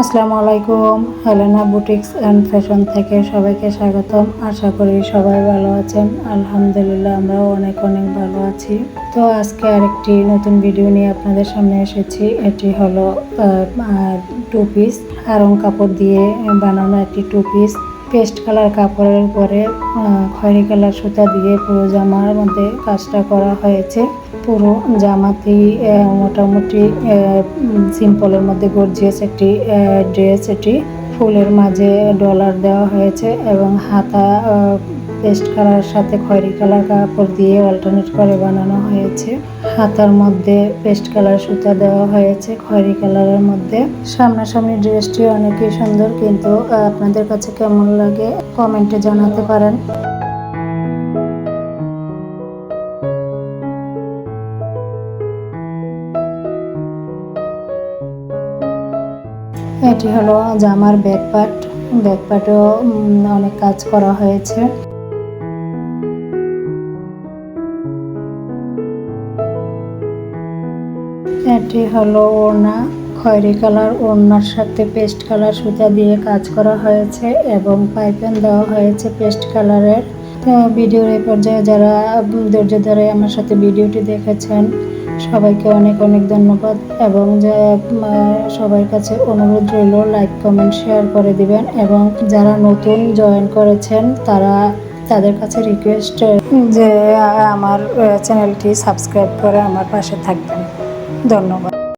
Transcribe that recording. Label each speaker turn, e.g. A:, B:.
A: আসসালামু আলাইকুম Helena boutiques and fashion থেকে সবাইকে স্বাগতম। আশা করি সবাই ভালো আছেন। আলহামদুলিল্লাহ, আমরাও অনেক অনেক ভালো আছি। তো আজকে আরেকটি নতুন ভিডিও নিয়ে আপনাদের সামনে এসেছি। এটি হলো টু পিস আরং কাপড় দিয়ে বানানো একটি টু পিস পেস্ট কালার কাপড়ের আহ, খয়েরি কালার সুতা দিয়ে পুরো জামার মধ্যে কাজটা করা হয়েছে। পুরো জামাতেই মোটামুটি সিম্পলের মধ্যে গর্জিয়াস একটি ড্রেস এটি। ফুলের মাঝে ডলার দেওয়া হয়েছে এবং হাতা পেস্ট কালার, সাথে খয়েরি কালার কাপড় দিয়ে অল্টারনেট করে বানানো হয়েছে। হাতার মধ্যে পেস্ট কালার সুতা দেওয়া হয়েছে খয়েরি কালারের মধ্যে। সামনাসামনি ড্রেসটি অনেকই সুন্দর, কিন্তু আপনাদের কাছে কেমন লাগে কমেন্টে জানাতে পারেন। এটি হলো জামার ব্যাক পার্ট অনেক কাজ করা হয়েছে। এটি হলো ওড়না। খয়েরি কালার ওড়নার সাথে পেস্ট কালার সুতা দিয়ে কাজ করা হয়েছে এবং পাইপেন দেওয়া হয়েছে পেস্ট কালারের। তো ভিডিওর এই পর্যায়ে যারা ধৈর্য ধরে আমার সাথে ভিডিওটি দেখেছেন সবাইকে অনেক অনেক ধন্যবাদ এবং সবার কাছে অনুরোধ রইল লাইক কমেন্ট শেয়ার করে দিবেন এবং যারা নতুন জয়েন করেছেন, তারা তাদের কাছে রিকোয়েস্ট যে আমার চ্যানেলটি সাবস্ক্রাইব করে আমার পাশে থাকবেন। ধন্যবাদ।